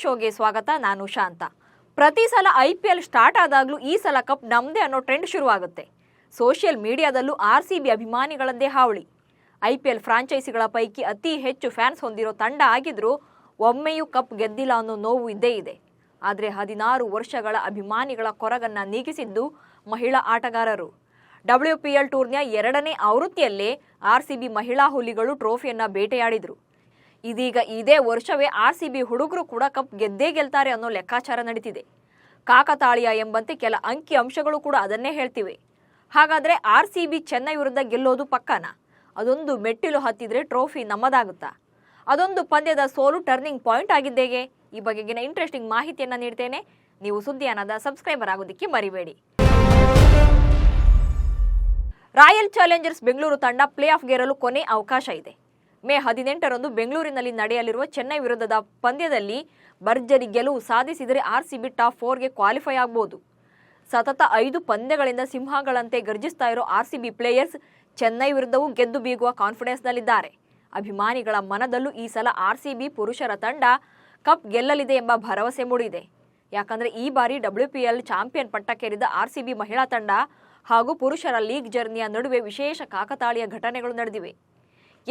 ಶೋಗೆ ಸ್ವಾಗತ, ನಾನು ಶಾಂತ. ಪ್ರತಿ ಸಲ ಐ ಪಿ ಎಲ್ ಸ್ಟಾರ್ಟ್ ಆದಾಗಲೂ ಈ ಸಲ ಕಪ್ ನಮ್ಮದೇ ಅನ್ನೋ ಟ್ರೆಂಡ್ ಶುರುವಾಗುತ್ತೆ. ಸೋಷಿಯಲ್ ಮೀಡಿಯಾದಲ್ಲೂ ಆರ್ ಸಿ ಬಿ ಅಭಿಮಾನಿಗಳದ್ದೇ ಹಾವಳಿ. ಐ ಪಿ ಎಲ್ ಫ್ರಾಂಚೈಸಿಗಳ ಪೈಕಿ ಅತಿ ಹೆಚ್ಚು ಫ್ಯಾನ್ಸ್ ಹೊಂದಿರೋ ತಂಡ ಆಗಿದ್ರೂ ಒಮ್ಮೆಯೂ ಕಪ್ ಗೆದ್ದಿಲ್ಲ ಅನ್ನೋ ನೋವು ಇದ್ದೇ ಇದೆ. ಆದರೆ ಹದಿನಾರು ವರ್ಷಗಳ ಅಭಿಮಾನಿಗಳ ಕೊರಗನ್ನ ನೀಗಿಸಿದ್ದು ಮಹಿಳಾ ಆಟಗಾರರು. ಡಬ್ಲ್ಯೂ ಪಿ ಎಲ್ ಟೂರ್ನಿಯ ಎರಡನೇ ಆವೃತ್ತಿಯಲ್ಲೇ ಆರ್ ಸಿ ಬಿ ಮಹಿಳಾ ಹುಲಿಗಳು ಟ್ರೋಫಿಯನ್ನ ಬೇಟೆಯಾಡಿದ್ರು. ಇದೀಗ ಇದೇ ವರ್ಷವೇ ಆರ್ ಸಿ ಬಿ ಹುಡುಗರು ಕೂಡ ಕಪ್ ಗೆದ್ದೇ ಗೆಲ್ತಾರೆ ಅನ್ನೋ ಲೆಕ್ಕಾಚಾರ ನಡೀತಿದೆ. ಕಾಕತಾಳೀಯ ಎಂಬಂತೆ ಕೆಲ ಅಂಕಿ ಅಂಶಗಳು ಕೂಡ ಅದನ್ನೇ ಹೇಳ್ತಿವೆ. ಹಾಗಾದ್ರೆ ಆರ್ ಸಿ ಬಿ ಚೆನ್ನೈ ವಿರುದ್ಧ ಗೆಲ್ಲೋದು ಪಕ್ಕನ? ಅದೊಂದು ಮೆಟ್ಟಿಲು ಹತ್ತಿದ್ರೆ ಟ್ರೋಫಿ ನಮ್ಮದಾಗುತ್ತಾ? ಅದೊಂದು ಪಂದ್ಯದ ಸೋಲು ಟರ್ನಿಂಗ್ ಪಾಯಿಂಟ್ ಆಗಿದ್ದೇಗೆ? ಈ ಬಗೆಗಿನ ಇಂಟ್ರೆಸ್ಟಿಂಗ್ ಮಾಹಿತಿಯನ್ನ ನೀಡ್ತೇನೆ. ನೀವು ಸುದ್ದಿಯಾನದ ಸಬ್ಸ್ಕ್ರೈಬರ್ ಆಗೋದಕ್ಕೆ ಮರಿಬೇಡಿ. ರಾಯಲ್ ಚಾಲೆಂಜರ್ಸ್ ಬೆಂಗಳೂರು ತಂಡ ಪ್ಲೇ ಆಫ್ಗೇರಲು ಕೊನೆ ಅವಕಾಶ ಇದೆ. ಮೇ ಹದಿನೆಂಟರಂದು ಬೆಂಗಳೂರಿನಲ್ಲಿ ನಡೆಯಲಿರುವ ಚೆನ್ನೈ ವಿರುದ್ಧದ ಪಂದ್ಯದಲ್ಲಿ ಭರ್ಜರಿ ಗೆಲುವು ಸಾಧಿಸಿದರೆ ಆರ್ಸಿಬಿ ಟಾಪ್ ಫೋರ್ಗೆ ಕ್ವಾಲಿಫೈ ಆಗಬಹುದು ಸತತ ಐದು ಪಂದ್ಯಗಳಿಂದ ಸಿಂಹಗಳಂತೆ ಗರ್ಜಿಸ್ತಾ ಇರೋ ಆರ್ಸಿಬಿ ಪ್ಲೇಯರ್ಸ್ ಚೆನ್ನೈ ವಿರುದ್ಧವೂ ಗೆದ್ದು ಬೀಗುವ ಕಾನ್ಫಿಡೆನ್ಸ್ನಲ್ಲಿದ್ದಾರೆ. ಅಭಿಮಾನಿಗಳ ಮನದಲ್ಲೂ ಈ ಸಲ ಆರ್ಸಿಬಿ ಪುರುಷರ ತಂಡ ಕಪ್ ಗೆಲ್ಲಲಿದೆ ಎಂಬ ಭರವಸೆ ಮೂಡಿದೆ. ಯಾಕಂದರೆ ಈ ಬಾರಿ ಡಬ್ಲ್ಯೂ ಪಿ ಎಲ್ ಚಾಂಪಿಯನ್ ಪಟ್ಟಕ್ಕೇರಿದ ಆರ್ಸಿಬಿ ಮಹಿಳಾ ತಂಡ ಹಾಗೂ ಪುರುಷರ ಲೀಗ್ ಜರ್ನಿಯ ನಡುವೆ ವಿಶೇಷ ಕಾಕತಾಳೀಯ ಘಟನೆಗಳು ನಡೆದಿವೆ.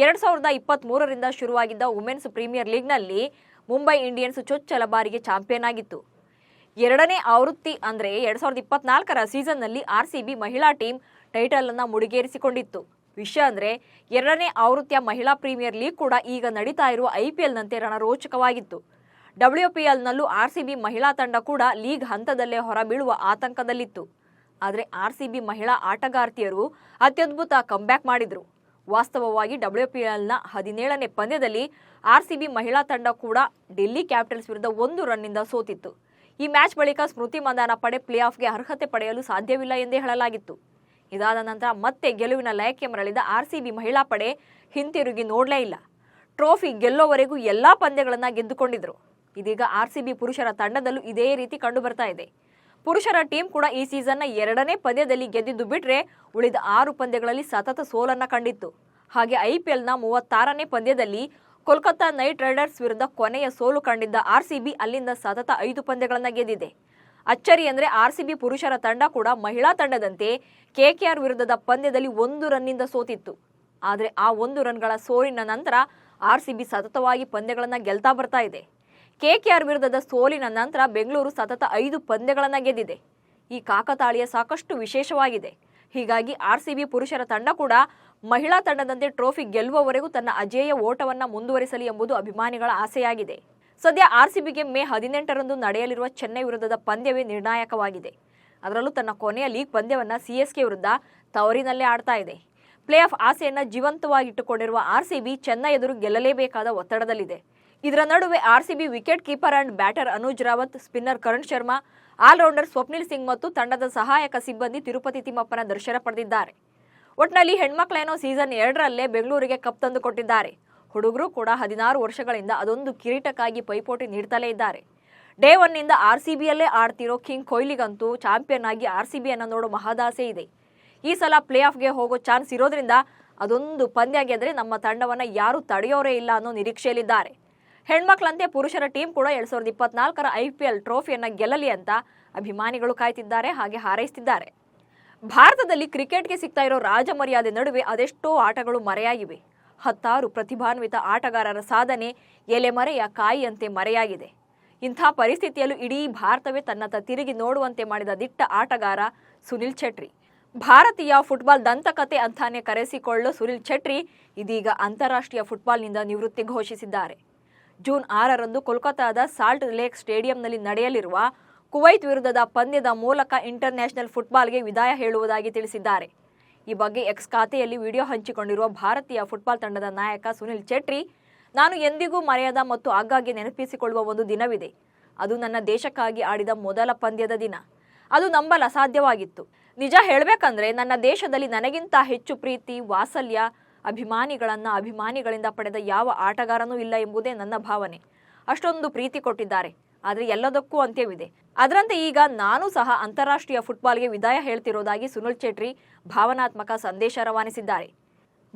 ಎರಡ್ ಸಾವಿರದ ಇಪ್ಪತ್ತ್ ಮೂರರಿಂದ ಶುರುವಾಗಿದ್ದ ವುಮೆನ್ಸ್ ಪ್ರೀಮಿಯರ್ ಲೀಗ್ನಲ್ಲಿ ಮುಂಬೈ ಇಂಡಿಯನ್ಸ್ ಚೊಚ್ಚಲ ಬಾರಿಗೆ ಚಾಂಪಿಯನ್ ಆಗಿತ್ತು. ಎರಡನೇ ಆವೃತ್ತಿ ಅಂದರೆ ಎರಡ್ ಸಾವಿರದ ಇಪ್ಪತ್ನಾಲ್ಕರ ಸೀಸನ್ನಲ್ಲಿ ಆರ್ ಸಿ ಬಿ ಮಹಿಳಾ ಟೀಮ್ ಟೈಟಲ್ ಅನ್ನ ಮುಡಿಗೇರಿಸಿಕೊಂಡಿತ್ತು. ವಿಷಯ ಅಂದರೆ ಎರಡನೇ ಆವೃತ್ತಿಯ ಮಹಿಳಾ ಪ್ರೀಮಿಯರ್ ಲೀಗ್ ಕೂಡ ಈಗ ನಡೀತಾ ಇರುವ ಐ ಪಿ ಎಲ್ನಂತೆ ರಣರೋಚಕವಾಗಿತ್ತು. ಡಬ್ಲ್ಯೂ ಪಿ ಎಲ್ನಲ್ಲೂ ಆರ್ ಸಿ ಬಿ ಮಹಿಳಾ ತಂಡ ಕೂಡ ಲೀಗ್ ಹಂತದಲ್ಲೇ ಹೊರಬೀಳುವ ಆತಂಕದಲ್ಲಿತ್ತು. ಆದರೆ ಆರ್ ಸಿ ಬಿ ಮಹಿಳಾ ಆಟಗಾರ್ತಿಯರು ಅತ್ಯದ್ಭುತ ಕಂಬ್ಯಾಕ್ ಮಾಡಿದ್ರು. ವಾಸ್ತವವಾಗಿ ಡಬ್ಲ್ಯೂ ಪಿ ಎಲ್ನ ಹದಿನೇಳನೇ ಪಂದ್ಯದಲ್ಲಿ ಆರ್ ಸಿ ಬಿ ಮಹಿಳಾ ತಂಡ ಕೂಡ ಡೆಲ್ಲಿ ಕ್ಯಾಪಿಟಲ್ಸ್ ವಿರುದ್ಧ ಒಂದು ರನ್ನಿಂದ ಸೋತಿತ್ತು. ಈ ಮ್ಯಾಚ್ ಬಳಿಕ ಸ್ಮೃತಿ ಮಂದಾನ ಪಡೆ ಪ್ಲೇ ಆಫ್ಗೆ ಅರ್ಹತೆ ಪಡೆಯಲು ಸಾಧ್ಯವಿಲ್ಲ ಎಂದೇ ಹೇಳಲಾಗಿತ್ತು. ಇದಾದ ನಂತರ ಮತ್ತೆ ಗೆಲುವಿನ ಲಯಕ್ಕೆ ಮರಳಿದ ಆರ್ ಸಿ ಬಿ ಮಹಿಳಾ ಪಡೆ ಹಿಂತಿರುಗಿ ನೋಡಲೇ ಇಲ್ಲ. ಟ್ರೋಫಿ ಗೆಲ್ಲೋವರೆಗೂ ಎಲ್ಲಾ ಪಂದ್ಯಗಳನ್ನು ಗೆದ್ದುಕೊಂಡಿದ್ರು. ಇದೀಗ ಆರ್ ಸಿ ಬಿ ಪುರುಷರ ತಂಡದಲ್ಲೂ ಇದೇ ರೀತಿ ಕಂಡುಬರ್ತಾ ಇದೆ. ಪುರುಷರ ಟೀಮ್ ಕೂಡ ಈ ಸೀಸನ್ನ ಎರಡನೇ ಪಂದ್ಯದಲ್ಲಿ ಗೆದ್ದಿದ್ದು ಬಿಟ್ರೆ ಉಳಿದ ಆರು ಪಂದ್ಯಗಳಲ್ಲಿ ಸತತ ಸೋಲನ್ನ ಕಂಡಿತ್ತು. ಹಾಗೆ ಐಪಿಎಲ್ನ ಮೂವತ್ತಾರನೇ ಪಂದ್ಯದಲ್ಲಿ ಕೋಲ್ಕತ್ತಾ ನೈಟ್ ರೈಡರ್ಸ್ ವಿರುದ್ಧ ಕೊನೆಯ ಸೋಲು ಕಂಡಿದ್ದ ಆರ್ಸಿಬಿ ಅಲ್ಲಿಂದ ಸತತ ಐದು ಪಂದ್ಯಗಳನ್ನ ಗೆದ್ದಿದೆ. ಅಚ್ಚರಿ ಅಂದ್ರೆ ಆರ್ಸಿಬಿ ಪುರುಷರ ತಂಡ ಕೂಡ ಮಹಿಳಾ ತಂಡದಂತೆ ಕೆಕೆಆರ್ ವಿರುದ್ಧದ ಪಂದ್ಯದಲ್ಲಿ ಒಂದು ರನ್ನಿಂದ ಸೋತಿತ್ತು. ಆದರೆ ಆ ಒಂದು ರನ್ಗಳ ಸೋಲಿನ ನಂತರ ಆರ್ಸಿಬಿ ಸತತವಾಗಿ ಪಂದ್ಯಗಳನ್ನ ಗೆಲ್ತಾ ಬರ್ತಾ ಇದೆ. ಕೆಕೆಆರ್ ವಿರುದ್ಧದ ಸೋಲಿನ ನಂತರ ಬೆಂಗಳೂರು ಸತತ ಐದು ಪಂದ್ಯಗಳನ್ನು ಗೆದ್ದಿದೆ. ಈ ಕಾಕತಾಳಿಯ ಸಾಕಷ್ಟು ವಿಶೇಷವಾಗಿದೆ. ಹೀಗಾಗಿ ಆರ್ಸಿಬಿ ಪುರುಷರ ತಂಡ ಕೂಡ ಮಹಿಳಾ ತಂಡದಂತೆ ಟ್ರೋಫಿ ಗೆಲ್ಲುವವರೆಗೂ ತನ್ನ ಅಜೇಯ ಓಟವನ್ನು ಮುಂದುವರಿಸಲಿ ಎಂಬುದು ಅಭಿಮಾನಿಗಳ ಆಸೆಯಾಗಿದೆ. ಸದ್ಯ ಆರ್ಸಿಬಿಗೆ ಮೇ ಹದಿನೆಂಟರಂದು ನಡೆಯಲಿರುವ ಚೆನ್ನೈ ವಿರುದ್ಧದ ಪಂದ್ಯವೇ ನಿರ್ಣಾಯಕವಾಗಿದೆ. ಅದರಲ್ಲೂ ತನ್ನ ಕೊನೆಯ ಲೀಗ್ ಪಂದ್ಯವನ್ನ ಸಿಎಸ್ಕೆ ವಿರುದ್ಧ ತವರಿನಲ್ಲೇ ಆಡ್ತಾ ಇದೆ. ಪ್ಲೇ ಆಫ್ ಆಸೆಯನ್ನು ಜೀವಂತವಾಗಿಟ್ಟುಕೊಂಡಿರುವ ಆರ್ಸಿಬಿ ಚೆನ್ನೈ ಎದುರು ಗೆಲ್ಲಲೇಬೇಕಾದ ಒತ್ತಡದಲ್ಲಿದೆ. ಇದರ ನಡುವೆ RCB wicket keeper and batter Anuj Rawat, spinner Karan Sharma, allrounder Swapnil Singh ಮತ್ತು ತಂಡದ ಸಹಾಯಕ ಸಿಬ್ಬಂದಿ ತಿರುಪತಿ ತಿಮ್ಮಪ್ಪನ ದರ್ಶನ ಪಡೆದಿದ್ದಾರೆ. ಒಟ್ನಲ್ಲಿ ಹೆಣ್ಮಕ್ಳೇನೋ ಸೀಸನ್ ಎರಡರಲ್ಲೇ ಬೆಂಗಳೂರಿಗೆ ಕಪ್ ತಂದು ಕೊಟ್ಟಿದ್ದಾರೆ ಹುಡುಗರು ಕೂಡ ಹದಿನಾರು ವರ್ಷಗಳಿಂದ ಅದೊಂದು ಕಿರೀಟಕ್ಕಾಗಿ ಪೈಪೋಟಿ ನೀಡ್ತಲೇ ಇದ್ದಾರೆ. ಡೇ ಒನ್ನಿಂದ ಆರ್ ಸಿ ಬಿಯಲ್ಲೇ ಆಡ್ತಿರೋ ಕಿಂಗ್ ಕೊಹ್ಲಿಗಂತೂ ಚಾಂಪಿಯನ್ ಆಗಿ ಆರ್ ಸಿ ಬಿಯನ್ನು ನೋಡೋ ಮಹದಾಸೆ ಇದೆ. ಈ ಸಲ ಪ್ಲೇ ಆಫ್ಗೆ ಹೋಗೋ ಚಾನ್ಸ್ ಇರೋದ್ರಿಂದ ಅದೊಂದು ಪಂದ್ಯ ಗೆದ್ರೆ ನಮ್ಮ ತಂಡವನ್ನು ಯಾರು ತಡೆಯೋರೇ ಇಲ್ಲ ಅನ್ನೋ ನಿರೀಕ್ಷೆಯಲ್ಲಿದ್ದಾರೆ. ಹೆಣ್ಮಕ್ಳಂತೆ ಪುರುಷರ ಟೀಮ್ ಕೂಡ ಎರಡ್ ಸಾವಿರದ ಇಪ್ಪತ್ನಾಲ್ಕರ ಐ ಪಿ ಎಲ್ ಟ್ರೋಫಿಯನ್ನ ಗೆಲ್ಲಲಿ ಅಂತ ಅಭಿಮಾನಿಗಳು ಕಾಯ್ತಿದ್ದಾರೆ, ಹಾಗೆ ಹಾರೈಸ್ತಿದ್ದಾರೆ. ಭಾರತದಲ್ಲಿ ಕ್ರಿಕೆಟ್ಗೆ ಸಿಗ್ತಾ ಇರೋ ರಾಜಮರ್ಯಾದೆ ನಡುವೆ ಅದೆಷ್ಟೋ ಆಟಗಳು ಮರೆಯಾಗಿವೆ. ಹತ್ತಾರು ಪ್ರತಿಭಾನ್ವಿತ ಆಟಗಾರರ ಸಾಧನೆ ಎಲೆಮರೆಯ ಕಾಯಿಯಂತೆ ಮರೆಯಾಗಿದೆ. ಇಂಥ ಪರಿಸ್ಥಿತಿಯಲ್ಲೂ ಇಡೀ ಭಾರತವೇ ತನ್ನತ್ತ ತಿರುಗಿ ನೋಡುವಂತೆ ಮಾಡಿದ ದಿಟ್ಟ ಆಟಗಾರ ಸುನಿಲ್ ಛೆಟ್ರಿ. ಭಾರತೀಯ ಫುಟ್ಬಾಲ್ ದಂತಕತೆ ಅಂತಾನೆ ಕರೆಸಿಕೊಳ್ಳೋ ಸುನಿಲ್ ಛೆಟ್ರಿ ಇದೀಗ ಅಂತಾರಾಷ್ಟ್ರೀಯ ಫುಟ್ಬಾಲ್ನಿಂದ ನಿವೃತ್ತಿ ಘೋಷಿಸಿದ್ದಾರೆ. ಜೂನ್ ಆರರಂದು ಕೋಲ್ಕತ್ತಾದ ಸಾಲ್ಟ್ ಲೇಕ್ ಸ್ಟೇಡಿಯಂನಲ್ಲಿ ನಡೆಯಲಿರುವ ಕುವೈತ್ ವಿರುದ್ಧದ ಪಂದ್ಯದ ಮೂಲಕ ಇಂಟರ್ನ್ಯಾಷನಲ್ ಫುಟ್ಬಾಲ್ಗೆ ವಿದಾಯ ಹೇಳುವುದಾಗಿ ತಿಳಿಸಿದ್ದಾರೆ. ಈ ಬಗ್ಗೆ ಎಕ್ಸ್ ಖಾತೆಯಲ್ಲಿ ವಿಡಿಯೋ ಹಂಚಿಕೊಂಡಿರುವ ಭಾರತೀಯ ಫುಟ್ಬಾಲ್ ತಂಡದ ನಾಯಕ ಸುನಿಲ್ ಚೇಟ್ರಿ ನಾನು ಎಂದಿಗೂ ಮರೆಯದ ಮತ್ತು ಆಗಾಗ್ಗೆ ನೆನಪಿಸಿಕೊಳ್ಳುವ ಒಂದು ದಿನವಿದೆ. ಅದು ನನ್ನ ದೇಶಕ್ಕಾಗಿ ಆಡಿದ ಮೊದಲ ಪಂದ್ಯದ ದಿನ. ಅದು ನಂಬಲು ಅಸಾಧ್ಯವಾಗಿತ್ತು. ನಿಜ ಹೇಳಬೇಕಂದ್ರೆ ನನ್ನ ದೇಶದಲ್ಲಿ ನನಗಿಂತ ಹೆಚ್ಚು ಪ್ರೀತಿ, ವಾತ್ಸಲ್ಯ ಅಭಿಮಾನಿಗಳನ್ನ, ಅಭಿಮಾನಿಗಳಿಂದ ಪಡೆದ ಯಾವ ಆಟಗಾರನೂ ಇಲ್ಲ ಎಂಬುದೇ ನನ್ನ ಭಾವನೆ. ಅಷ್ಟೊಂದು ಪ್ರೀತಿ ಕೊಟ್ಟಿದ್ದಾರೆ. ಆದರೆ ಎಲ್ಲದಕ್ಕೂ ಅಂತ್ಯವಿದೆ. ಅದರಂತೆ ಈಗ ನಾನು ಸಹ ಅಂತಾರಾಷ್ಟ್ರೀಯ ಫುಟ್ಬಾಲ್ಗೆ ವಿದಾಯ ಹೇಳ್ತಿರೋದಾಗಿ ಸುನಿಲ್ ಚೇಟ್ರಿ ಭಾವನಾತ್ಮಕ ಸಂದೇಶ ರವಾನಿಸಿದ್ದಾರೆ.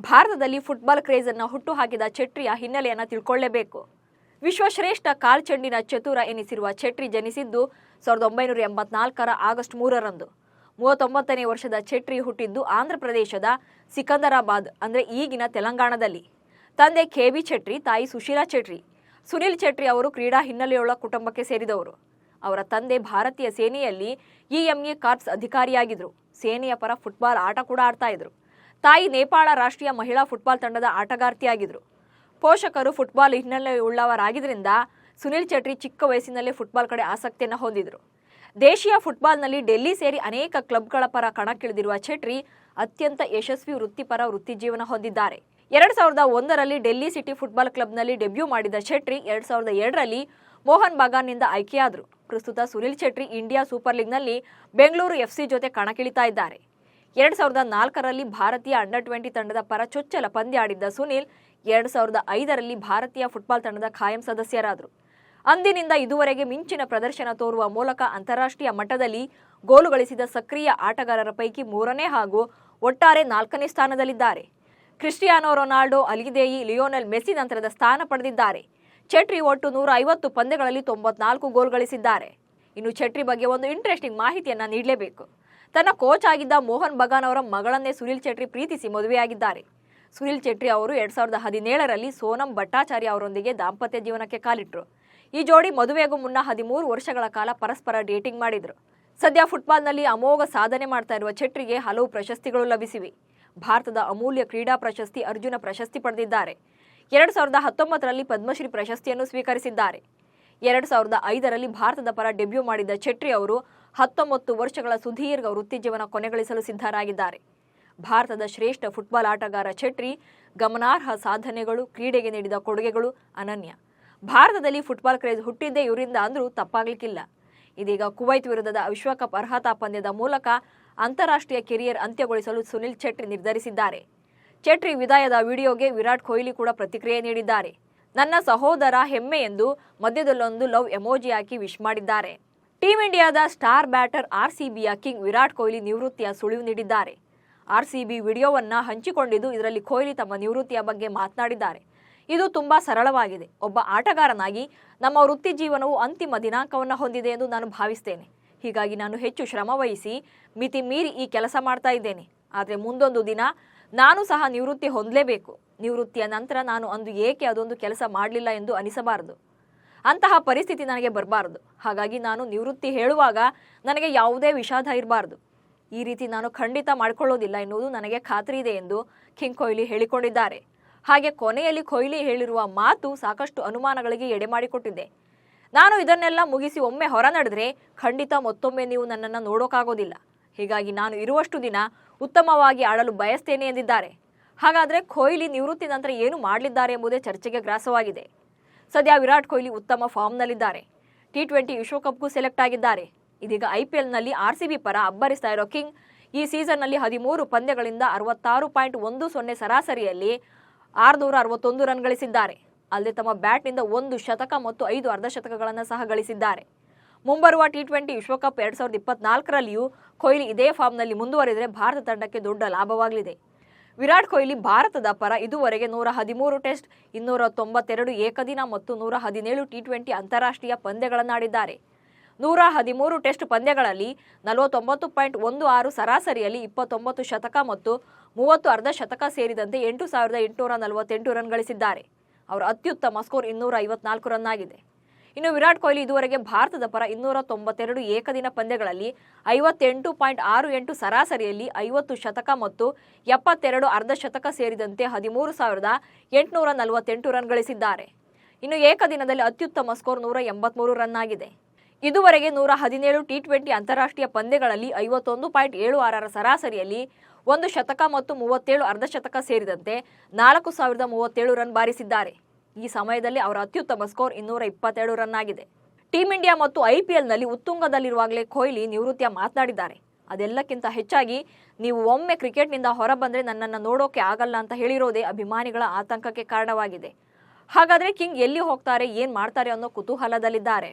ಭಾರತದಲ್ಲಿ ಫುಟ್ಬಾಲ್ ಕ್ರೇಜ್ ಅನ್ನು ಹುಟ್ಟುಹಾಕಿದ ಚೆಟ್ರಿಯ ಹಿನ್ನೆಲೆಯನ್ನು ತಿಳ್ಕೊಳ್ಳೇಬೇಕು. ವಿಶ್ವಶ್ರೇಷ್ಠ ಕಾಲ್ಚೆಂಡಿನ ಚತುರ ಎನಿಸಿರುವ ಚೆಟ್ರಿ ಜನಿಸಿದ್ದು ಸಾವಿರದ ಒಂಬೈನೂರ ಎಂಬತ್ನಾಲ್ಕರ ಆಗಸ್ಟ್ ಮೂರರಂದು. ಮೂವತ್ತೊಂಬತ್ತನೇ ವರ್ಷದ ಚೆಟ್ರಿ ಹುಟ್ಟಿದ್ದು ಆಂಧ್ರಪ್ರದೇಶದ ಸಿಕಂದರಾಬಾದ್, ಅಂದರೆ ಈಗಿನ ತೆಲಂಗಾಣದಲ್ಲಿ. ತಂದೆ ಕೆ ಬಿ ಚೆಟ್ರಿ ತಾಯಿ ಸುಶೀಲಾ ಚೆಟ್ರಿ ಸುನಿಲ್ ಚೆಟ್ರಿ ಅವರು ಕ್ರೀಡಾ ಹಿನ್ನೆಲೆಯುಳ್ಳ ಕುಟುಂಬಕ್ಕೆ ಸೇರಿದವರು. ಅವರ ತಂದೆ ಭಾರತೀಯ ಸೇನೆಯಲ್ಲಿ ಇಎಂಎ ಕಾರ್ಪ್ಸ್ ಅಧಿಕಾರಿಯಾಗಿದ್ದರು ಸೇನೆಯ ಪರ ಫುಟ್ಬಾಲ್ ಆಟ ಕೂಡ ಆಡ್ತಾ ಇದ್ರು. ತಾಯಿ ನೇಪಾಳ ರಾಷ್ಟ್ರೀಯ ಮಹಿಳಾ ಫುಟ್ಬಾಲ್ ತಂಡದ ಆಟಗಾರ್ತಿಯಾಗಿದ್ದರು ಪೋಷಕರು ಫುಟ್ಬಾಲ್ ಹಿನ್ನೆಲೆಯುಳ್ಳವರಾಗಿದ್ದರಿಂದ ಸುನಿಲ್ ಚೆಟ್ರಿ ಚಿಕ್ಕ ವಯಸ್ಸಿನಲ್ಲೇ ಫುಟ್ಬಾಲ್ ಕಡೆ ಆಸಕ್ತಿಯನ್ನು ಹೊಂದಿದ್ರು. ದೇಶೀಯ ಫುಟ್ಬಾಲ್ನಲ್ಲಿ ಡೆಲ್ಲಿ ಸೇರಿ ಅನೇಕ ಕ್ಲಬ್ಗಳ ಪರ ಕಣಕ್ಕಿಳಿದಿರುವ ಛೆಟ್ರಿ ಅತ್ಯಂತ ಯಶಸ್ವಿ, ವೃತ್ತಿಪರ ವೃತ್ತಿಜೀವನ ಹೊಂದಿದ್ದಾರೆ. ಎರಡ್ ಸಾವಿರದ ಒಂದರಲ್ಲಿ ಡೆಲ್ಲಿ ಸಿಟಿ ಫುಟ್ಬಾಲ್ ಕ್ಲಬ್ನಲ್ಲಿ ಡೆಬ್ಯೂ ಮಾಡಿದ ಛೆಟ್ರಿ ಎರಡ್ ಸಾವಿರದ ಎರಡರಲ್ಲಿ ಮೋಹನ್ ಬಗಾನ್ನಿಂದ ಆಯ್ಕೆಯಾದರು. ಪ್ರಸ್ತುತ ಸುನಿಲ್ ಛೆಟ್ರಿ ಇಂಡಿಯಾ ಸೂಪರ್ ಲೀಗ್ನಲ್ಲಿ ಬೆಂಗಳೂರು ಎಫ್ಸಿ ಜೊತೆ ಕಣಕ್ಕಿಳಿತಾ ಇದ್ದಾರೆ. ಎರಡ್ ಸಾವಿರದ ನಾಲ್ಕರಲ್ಲಿ ಭಾರತೀಯ ಅಂಡರ್ ಟ್ವೆಂಟಿ ತಂಡದ ಪರ ಚೊಚ್ಚಲ ಪಂದ್ಯ ಆಡಿದ್ದ ಸುನಿಲ್ ಎರಡ್ ಸಾವಿರದ ಐದರಲ್ಲಿ ಭಾರತೀಯ ಫುಟ್ಬಾಲ್ ತಂಡದ ಖಾಯಂ ಸದಸ್ಯರಾದರು. ಅಂದಿನಿಂದ ಇದುವರೆಗೆ ಮಿಂಚಿನ ಪ್ರದರ್ಶನ ತೋರುವ ಮೂಲಕ ಅಂತಾರಾಷ್ಟ್ರೀಯ ಮಟ್ಟದಲ್ಲಿ ಗೋಲು ಗಳಿಸಿದ ಸಕ್ರಿಯ ಆಟಗಾರರ ಪೈಕಿ ಮೂರನೇ ಹಾಗೂ ಒಟ್ಟಾರೆ ನಾಲ್ಕನೇ ಸ್ಥಾನದಲ್ಲಿದ್ದಾರೆ. Cristiano Ronaldo Ali Daei Lionel Messi ನಂತರದ ಸ್ಥಾನ ಪಡೆದಿದ್ದಾರೆ. ಚೆಟ್ರಿ ಒಟ್ಟು ನೂರ ಐವತ್ತು ಪಂದ್ಯಗಳಲ್ಲಿ ತೊಂಬತ್ನಾಲ್ಕು ಗೋಲ್ ಗಳಿಸಿದ್ದಾರೆ. ಇನ್ನು ಚೆಟ್ರಿ ಬಗ್ಗೆ ಒಂದು ಇಂಟ್ರೆಸ್ಟಿಂಗ್ ಮಾಹಿತಿಯನ್ನ ನೀಡಲೇಬೇಕು. ತನ್ನ ಕೋಚ್ ಆಗಿದ್ದ ಮೋಹನ್ ಬಗಾನ್ ಅವರ ಮಗಳನ್ನೇ ಸುನಿಲ್ ಚೆಟ್ರಿ ಪ್ರೀತಿಸಿ ಮದುವೆಯಾಗಿದ್ದಾರೆ. ಸುನಿಲ್ ಚೆಟ್ರಿ ಅವರು ಎರಡ್ ಸಾವಿರದ ಹದಿನೇಳರಲ್ಲಿ ಸೋನಂ ಭಟ್ಟಾಚಾರ್ಯ ಅವರೊಂದಿಗೆ ದಾಂಪತ್ಯ ಜೀವನಕ್ಕೆ ಕಾಲಿಟ್ರು. ಈ ಜೋಡಿ ಮದುವೆಗೂ ಮುನ್ನ ಹದಿಮೂರು ವರ್ಷಗಳ ಕಾಲ ಪರಸ್ಪರ ಡೇಟಿಂಗ್ ಮಾಡಿದ್ರು. ಸದ್ಯ ಫುಟ್ಬಾಲ್ನಲ್ಲಿ ಅಮೋಘ ಸಾಧನೆ ಮಾಡ್ತಾ ಇರುವ ಚೆಟ್ರಿಗೆ ಹಲವು ಪ್ರಶಸ್ತಿಗಳು ಲಭಿಸಿವೆ. ಭಾರತದ ಅಮೂಲ್ಯ ಕ್ರೀಡಾ ಪ್ರಶಸ್ತಿ ಅರ್ಜುನ ಪ್ರಶಸ್ತಿ ಪಡೆದಿದ್ದಾರೆ. ಎರಡು ಸಾವಿರದ ಹತ್ತೊಂಬತ್ತರಲ್ಲಿ ಪದ್ಮಶ್ರೀ ಪ್ರಶಸ್ತಿಯನ್ನು ಸ್ವೀಕರಿಸಿದ್ದಾರೆ. ಎರಡು ಸಾವಿರದ ಐದರಲ್ಲಿ ಭಾರತದ ಪರ ಡೆಬ್ಯೂ ಮಾಡಿದ ಚೆಟ್ರಿ ಅವರು ಹತ್ತೊಂಬತ್ತು ವರ್ಷಗಳ ಸುದೀರ್ಘ ವೃತ್ತಿ ಜೀವನ ಕೊನೆಗಳಿಸಲು ಸಿದ್ಧರಾಗಿದ್ದಾರೆ. ಭಾರತದ ಶ್ರೇಷ್ಠ ಫುಟ್ಬಾಲ್ ಆಟಗಾರ ಚೆಟ್ರಿ ಗಮನಾರ್ಹ ಸಾಧನೆಗಳು, ಕ್ರೀಡೆಗೆ ನೀಡಿದ ಕೊಡುಗೆಗಳು ಅನನ್ಯ. ಭಾರತದಲ್ಲಿ ಫುಟ್ಬಾಲ್ ಕ್ರೇಜ್ ಹುಟ್ಟಿದ್ದೇ ಇವರಿಂದ ಅಂದ್ರೂ ತಪ್ಪಾಗ್ಲಿಕ್ಕಿಲ್ಲ. ಇದೀಗ ಕುವೈತ್ ವಿರುದ್ಧದ ವಿಶ್ವಕಪ್ ಅರ್ಹತಾ ಪಂದ್ಯದ ಮೂಲಕ ಅಂತಾರಾಷ್ಟ್ರೀಯ ಕೆರಿಯರ್ ಅಂತ್ಯಗೊಳಿಸಲು ಸುನಿಲ್ ಚೆಟ್ರಿ ನಿರ್ಧರಿಸಿದ್ದಾರೆ. ಚೆಟ್ರಿ ವಿದಾಯದ ವಿಡಿಯೋಗೆ ವಿರಾಟ್ ಕೊಹ್ಲಿ ಕೂಡ ಪ್ರತಿಕ್ರಿಯೆ ನೀಡಿದ್ದಾರೆ. ನನ್ನ ಸಹೋದರ ಹೆಮ್ಮೆ ಎಂದು ಮಧ್ಯದಲ್ಲೊಂದು ಲವ್ ಎಮೋಜಿ ಹಾಕಿ ವಿಶ್ ಮಾಡಿದ್ದಾರೆ. ಟೀಂ ಇಂಡಿಯಾದ ಸ್ಟಾರ್ ಬ್ಯಾಟರ್ ಆರ್ಸಿಬಿಯ ಕಿಂಗ್ ವಿರಾಟ್ ಕೊಹ್ಲಿ ನಿವೃತ್ತಿಯ ಸುಳಿವು ನೀಡಿದ್ದಾರೆ. ಆರ್ಸಿಬಿ ವಿಡಿಯೋವನ್ನ ಹಂಚಿಕೊಂಡಿದ್ದು ಇದರಲ್ಲಿ ಕೊಹ್ಲಿ ತಮ್ಮ ನಿವೃತ್ತಿಯ ಬಗ್ಗೆ ಮಾತನಾಡಿದ್ದಾರೆ. ಇದು ತುಂಬಾ ಸರಳವಾಗಿದೆ. ಒಬ್ಬ ಆಟಗಾರನಾಗಿ ನಮ್ಮ ವೃತ್ತಿ ಜೀವನವು ಅಂತಿಮ ದಿನಾಂಕವನ್ನು ಹೊಂದಿದೆ ಎಂದು ನಾನು ಭಾವಿಸ್ತೇನೆ. ಹೀಗಾಗಿ ನಾನು ಹೆಚ್ಚು ಶ್ರಮವಹಿಸಿ ಮಿತಿ ಮೀರಿ ಈ ಕೆಲಸ ಮಾಡ್ತಾ ಇದ್ದೇನೆ. ಆದರೆ ಮುಂದೊಂದು ದಿನ ನಾನು ಸಹ ನಿವೃತ್ತಿ ಹೊಂದಲೇಬೇಕು. ನಿವೃತ್ತಿಯ ನಂತರ ನಾನು ಅಂದು ಏಕೆ ಅದೊಂದು ಕೆಲಸ ಮಾಡಲಿಲ್ಲ ಎಂದು ಅನಿಸಬಾರದು. ಅಂತಹ ಪರಿಸ್ಥಿತಿ ನನಗೆ ಬರಬಾರದು. ಹಾಗಾಗಿ ನಾನು ನಿವೃತ್ತಿ ಹೇಳುವಾಗ ನನಗೆ ಯಾವುದೇ ವಿಷಾದ ಇರಬಾರದು. ಈ ರೀತಿ ನಾನು ಖಂಡಿತ ಮಾಡಿಕೊಳ್ಳೋದಿಲ್ಲ ಎನ್ನುವುದು ನನಗೆ ಖಾತ್ರಿ ಇದೆ ಎಂದು ಕಿಂಗ್ ಕೊಹ್ಲಿ ಹೇಳಿಕೊಂಡಿದ್ದಾರೆ. ಹಾಗೆ ಕೊನೆಯಲ್ಲಿ ಕೊಹ್ಲಿ ಹೇಳಿರುವ ಮಾತು ಸಾಕಷ್ಟು ಅನುಮಾನಗಳಿಗೆ ಎಡೆ ಮಾಡಿಕೊಟ್ಟಿದೆ. ನಾನು ಇದನ್ನೆಲ್ಲ ಮುಗಿಸಿ ಒಮ್ಮೆ ಹೊರ ನಡೆದ್ರೆ ಖಂಡಿತ ಮತ್ತೊಮ್ಮೆ ನೀವು ನನ್ನನ್ನು ನೋಡೋಕ್ಕಾಗೋದಿಲ್ಲ ಹೀಗಾಗಿ ನಾನು ಇರುವಷ್ಟು ದಿನ ಉತ್ತಮವಾಗಿ ಆಡಲು ಬಯಸ್ತೇನೆ ಎಂದಿದ್ದಾರೆ. ಹಾಗಾದರೆ ಕೊಹ್ಲಿ ನಿವೃತ್ತಿ ನಂತರ ಏನು ಮಾಡಲಿದ್ದಾರೆ ಎಂಬುದೇ ಚರ್ಚೆಗೆ ಗ್ರಾಸವಾಗಿದೆ. ಸದ್ಯ ವಿರಾಟ್ ಕೊಹ್ಲಿ ಉತ್ತಮ ಫಾರ್ಮ್ನಲ್ಲಿದ್ದಾರೆ. ಟಿ ಟ್ವೆಂಟಿ ವಿಶ್ವಕಪ್ಗೂ ಸೆಲೆಕ್ಟ್ ಆಗಿದ್ದಾರೆ. ಇದೀಗ ಐ ಪಿ ಎಲ್ನಲ್ಲಿ ಆರ್ ಸಿ ಬಿ ಪರ ಅಬ್ಬರಿಸ್ತಾ ಇರೋ ಕಿಂಗ್ ಈ ಸೀಸನ್ನಲ್ಲಿ ಹದಿಮೂರು ಪಂದ್ಯಗಳಿಂದ ಅರವತ್ತಾರು ಪಾಯಿಂಟ್ ಒಂದು ಸೊನ್ನೆ ಸರಾಸರಿಯಲ್ಲಿ ಆರುನೂರ ಅರವತ್ತೊಂದು ರನ್ ಗಳಿಸಿದ್ದಾರೆ. ಅಲ್ಲದೆ ತಮ್ಮ ಬ್ಯಾಟ್ನಿಂದ ಒಂದು ಶತಕ ಮತ್ತು ಐದು ಅರ್ಧಶತಕಗಳನ್ನು ಸಹ ಗಳಿಸಿದ್ದಾರೆ. ಮುಂಬರುವ ಟಿ ಟ್ವೆಂಟಿ ವಿಶ್ವಕಪ್ ಎರಡ್ ಸಾವಿರದ ಇಪ್ಪತ್ನಾಲ್ಕರಲ್ಲಿಯೂ ಕೊಹ್ಲಿ ಇದೇ ಫಾರ್ಮ್ನಲ್ಲಿ ಮುಂದುವರಿದರೆ ಭಾರತ ತಂಡಕ್ಕೆ ದೊಡ್ಡ ಲಾಭವಾಗಲಿದೆ. ವಿರಾಟ್ ಕೊಹ್ಲಿ ಭಾರತದ ಪರ ಇದುವರೆಗೆ ನೂರ ಹದಿಮೂರು ಟೆಸ್ಟ್, ಇನ್ನೂರ ತೊಂಬತ್ತೆರಡು ಏಕದಿನ ಮತ್ತು ನೂರ ಹದಿನೇಳು ಟಿ ಟ್ವೆಂಟಿ ಅಂತಾರಾಷ್ಟ್ರೀಯ ಪಂದ್ಯಗಳನ್ನಾಡಿದ್ದಾರೆ. ನೂರ ಹದಿಮೂರು ಟೆಸ್ಟ್ ಪಂದ್ಯಗಳಲ್ಲಿ ನಲವತ್ತೊಂಬತ್ತು ಪಾಯಿಂಟ್ ಒಂದು ಆರು ಸರಾಸರಿಯಲ್ಲಿ ಇಪ್ಪತ್ತೊಂಬತ್ತು ಶತಕ ಮತ್ತು ಮೂವತ್ತು ಅರ್ಧ ಶತಕ ಸೇರಿದಂತೆ ಎಂಟು ಸಾವಿರದ ಎಂಟುನೂರ ನಲವತ್ತೆಂಟು ರನ್ ಗಳಿಸಿದ್ದಾರೆ. ಅವರ ಅತ್ಯುತ್ತಮ ಸ್ಕೋರ್ ಇನ್ನೂರ ಐವತ್ನಾಲ್ಕು ರನ್ ಆಗಿದೆ. ಇನ್ನು ವಿರಾಟ್ ಕೊಹ್ಲಿ ಇದುವರೆಗೆ ಭಾರತದ ಪರ ಇನ್ನೂರ ತೊಂಬತ್ತೆರಡು ಏಕದಿನ ಪಂದ್ಯಗಳಲ್ಲಿ ಐವತ್ತೆಂಟು ಪಾಯಿಂಟ್ ಆರು ಎಂಟು ಸರಾಸರಿಯಲ್ಲಿ ಐವತ್ತು ಶತಕ ಮತ್ತು ಎಪ್ಪತ್ತೆರಡು ಅರ್ಧ ಶತಕ ಸೇರಿದಂತೆ ಹದಿಮೂರು ಸಾವಿರದ ಎಂಟುನೂರ ನಲವತ್ತೆಂಟು ರನ್ ಗಳಿಸಿದ್ದಾರೆ. ಇನ್ನು ಏಕದಿನದಲ್ಲಿ ಅತ್ಯುತ್ತಮ ಸ್ಕೋರ್ ನೂರ ಎಂಬತ್ಮೂರು ರನ್ ಆಗಿದೆ. ಇದುವರೆಗೆ ನೂರ ಹದಿನೇಳು ಟಿ ಟ್ವೆಂಟಿ ಅಂತಾರಾಷ್ಟ್ರೀಯ ಪಂದ್ಯಗಳಲ್ಲಿ ಐವತ್ತೊಂದು ಪಾಯಿಂಟ್ ಏಳು ಆರರ ಸರಾಸರಿಯಲ್ಲಿ ಒಂದು ಶತಕ ಮತ್ತು ಮೂವತ್ತೇಳು ಅರ್ಧಶತಕ ಸೇರಿದಂತೆ ನಾಲ್ಕು ಸಾವಿರದ ಮೂವತ್ತೇಳು ರನ್ ಬಾರಿಸಿದ್ದಾರೆ. ಈ ಸಮಯದಲ್ಲಿ ಅವರ ಅತ್ಯುತ್ತಮ ಸ್ಕೋರ್ ಇನ್ನೂರ ಇಪ್ಪತ್ತೆರಡು ರನ್ ಆಗಿದೆ. ಟೀಂ ಇಂಡಿಯಾ ಮತ್ತು ಐಪಿಎಲ್ನಲ್ಲಿ ಉತ್ತುಂಗದಲ್ಲಿರುವಾಗಲೇ ಕೊಹ್ಲಿ ನಿವೃತ್ತಿಯ ಮಾತನಾಡಿದ್ದಾರೆ. ಅದೆಲ್ಲಕ್ಕಿಂತ ಹೆಚ್ಚಾಗಿ ನೀವು ಒಮ್ಮೆ ಕ್ರಿಕೆಟ್ನಿಂದ ಹೊರಬಂದರೆ ನನ್ನನ್ನು ನೋಡೋಕೆ ಆಗಲ್ಲ ಅಂತ ಹೇಳಿರೋದೇ ಅಭಿಮಾನಿಗಳ ಆತಂಕಕ್ಕೆ ಕಾರಣವಾಗಿದೆ. ಹಾಗಾದರೆ ಕಿಂಗ್ ಎಲ್ಲಿ ಹೋಗ್ತಾರೆ, ಏನು ಮಾಡ್ತಾರೆ ಅನ್ನೋ ಕುತೂಹಲದಲ್ಲಿದ್ದಾರೆ.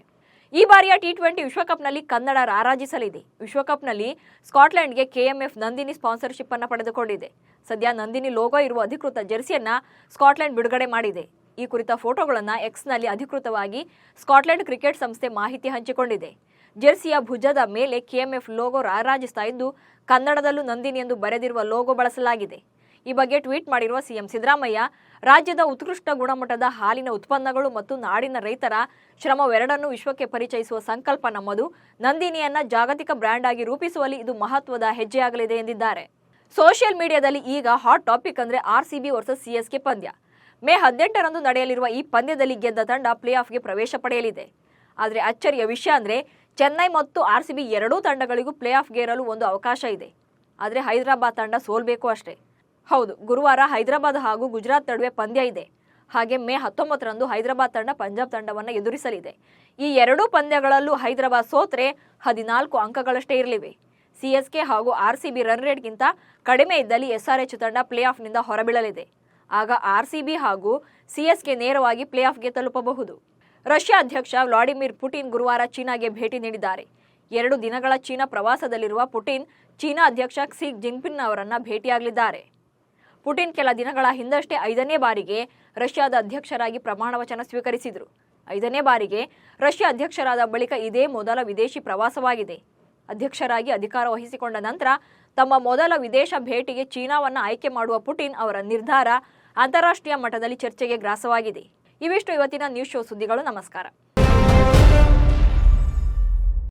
ಈ ಬಾರಿಯ ಟಿ ಟ್ವೆಂಟಿ ವಿಶ್ವಕಪ್ನಲ್ಲಿ ಕನ್ನಡ ರಾರಾಜಿಸಲಿದೆ. ವಿಶ್ವಕಪ್ನಲ್ಲಿ ಸ್ಕಾಟ್ಲೆಂಡ್ಗೆ ಕೆಎಂಎಫ್ ನಂದಿನಿ ಸ್ಪಾನ್ಸರ್ಶಿಪ್ ಅನ್ನು ಪಡೆದುಕೊಂಡಿದೆ. ಸದ್ಯ ನಂದಿನಿ ಲೋಗೋ ಇರುವ ಅಧಿಕೃತ ಜೆರ್ಸಿಯನ್ನ ಸ್ಕಾಟ್ಲೆಂಡ್ ಬಿಡುಗಡೆ ಮಾಡಿದೆ. ಈ ಕುರಿತ ಫೋಟೋಗಳನ್ನು ಎಕ್ಸ್ನಲ್ಲಿ ಅಧಿಕೃತವಾಗಿ ಸ್ಕಾಟ್ಲೆಂಡ್ ಕ್ರಿಕೆಟ್ ಸಂಸ್ಥೆ ಮಾಹಿತಿ ಹಂಚಿಕೊಂಡಿದೆ. ಜೆರ್ಸಿಯ ಭುಜದ ಮೇಲೆ ಕೆಎಂಎಫ್ ಲೋಗೋ ರಾರಾಜಿಸ್ತಾ ಇದ್ದು, ಕನ್ನಡದಲ್ಲೂ ನಂದಿನಿ ಎಂದು ಬರೆದಿರುವ ಲೋಗೋ ಬಳಸಲಾಗಿದೆ. ಈ ಬಗ್ಗೆ ಟ್ವೀಟ್ ಮಾಡಿರುವ ಸಿಎಂ ಸಿದ್ದರಾಮಯ್ಯ, ರಾಜ್ಯದ ಉತ್ಕೃಷ್ಟ ಗುಣಮಟ್ಟದ ಹಾಲಿನ ಉತ್ಪನ್ನಗಳು ಮತ್ತು ನಾಡಿನ ರೈತರ ಶ್ರಮವೆರಡನ್ನೂ ವಿಶ್ವಕ್ಕೆ ಪರಿಚಯಿಸುವ ಸಂಕಲ್ಪ ನಮ್ಮದು. ನಂದಿನಿಯನ್ನ ಜಾಗತಿಕ ಬ್ರ್ಯಾಂಡ್ ಆಗಿ ರೂಪಿಸುವಲ್ಲಿ ಇದು ಮಹತ್ವದ ಹೆಜ್ಜೆಯಾಗಲಿದೆ ಎಂದಿದ್ದಾರೆ. ಸೋಷಿಯಲ್ ಮೀಡಿಯಾದಲ್ಲಿ ಈಗ ಹಾಟ್ ಟಾಪಿಕ್ ಅಂದ್ರೆ ಆರ್ಸಿಬಿ ವರ್ಸಸ್ ಸಿಎಸ್ಕೆ ಪಂದ್ಯ. ಮೇ ಹದಿನೆಂಟರಂದು ನಡೆಯಲಿರುವ ಈ ಪಂದ್ಯದಲ್ಲಿ ಗೆದ್ದ ತಂಡ ಪ್ಲೇ ಆಫ್ಗೆ ಪ್ರವೇಶ ಪಡೆಯಲಿದೆ. ಆದರೆ ಅಚ್ಚರಿಯ ವಿಷಯ ಅಂದ್ರೆ ಚೆನ್ನೈ ಮತ್ತು ಆರ್ ಸಿಬಿ ಎರಡೂ ತಂಡಗಳಿಗೂ ಪ್ಲೇ ಆಫ್ಗೇರಲು ಒಂದು ಅವಕಾಶ ಇದೆ. ಆದರೆ ಹೈದರಾಬಾದ್ ತಂಡ ಸೋಲ್ಬೇಕು ಅಷ್ಟೇ. ಹೌದು, ಗುರುವಾರ ಹೈದರಾಬಾದ್ ಹಾಗೂ ಗುಜರಾತ್ ನಡುವೆ ಪಂದ್ಯ ಇದೆ. ಹಾಗೆ ಮೇ ಹತ್ತೊಂಬತ್ತರಂದು ಹೈದರಾಬಾದ್ ತಂಡ ಪಂಜಾಬ್ ತಂಡವನ್ನು ಎದುರಿಸಲಿದೆ. ಈ ಎರಡೂ ಪಂದ್ಯಗಳಲ್ಲೂ ಹೈದರಾಬಾದ್ ಸೋತ್ರೆ ಹದಿನಾಲ್ಕು ಅಂಕಗಳಷ್ಟೇ ಇರಲಿವೆ. ಸಿಎಸ್ಕೆ ಹಾಗೂ ಆರ್ ಸಿ ಬಿ ರನ್ ರೇಟ್ಗಿಂತ ಕಡಿಮೆ ಇದ್ದಲ್ಲಿ ಎಸ್ಆರ್ಎಚ್ ತಂಡ ಪ್ಲೇ ಆಫ್ನಿಂದ ಹೊರಬೀಳಲಿದೆ. ಆಗ ಆರ್ ಸಿ ಬಿ ಹಾಗೂ ಸಿಎಸ್ಕೆ ನೇರವಾಗಿ ಪ್ಲೇ ಆಫ್ಗೆ ತಲುಪಬಹುದು. ರಷ್ಯಾ ಅಧ್ಯಕ್ಷ ವ್ಲಾಡಿಮಿರ್ ಪುಟಿನ್ ಗುರುವಾರ ಚೀನಾಗೆ ಭೇಟಿ ನೀಡಿದ್ದಾರೆ. ಎರಡು ದಿನಗಳ ಚೀನಾ ಪ್ರವಾಸದಲ್ಲಿರುವ ಪುಟಿನ್ ಚೀನಾ ಅಧ್ಯಕ್ಷ ಕ್ಸಿ ಜಿನ್ಪಿನ್ ಅವರನ್ನು ಭೇಟಿಯಾಗಲಿದ್ದಾರೆ. ಪುಟಿನ್ ಕೆಲ ದಿನಗಳ ಹಿಂದಷ್ಟೇ ಐದನೇ ಬಾರಿಗೆ ರಷ್ಯಾದ ಅಧ್ಯಕ್ಷರಾಗಿ ಪ್ರಮಾಣ ವಚನ ಸ್ವೀಕರಿಸಿದರು. ಐದನೇ ಬಾರಿಗೆ ರಷ್ಯಾ ಅಧ್ಯಕ್ಷರಾದ ಬಳಿಕ ಇದೇ ಮೊದಲ ವಿದೇಶಿ ಪ್ರವಾಸವಾಗಿದೆ. ಅಧ್ಯಕ್ಷರಾಗಿ ಅಧಿಕಾರ ವಹಿಸಿಕೊಂಡ ನಂತರ ತಮ್ಮ ಮೊದಲ ವಿದೇಶ ಭೇಟಿಗೆ ಚೀನಾವನ್ನು ಆಯ್ಕೆ ಮಾಡುವ ಪುಟಿನ್ ಅವರ ನಿರ್ಧಾರ ಅಂತಾರಾಷ್ಟ್ರೀಯ ಮಟ್ಟದಲ್ಲಿ ಚರ್ಚೆಗೆ ಗ್ರಾಸವಾಗಿದೆ. ಇವಿಷ್ಟು ಇವತ್ತಿನ ನ್ಯೂಸ್ ಶೋ ಸುದ್ದಿಗಳು. ನಮಸ್ಕಾರ.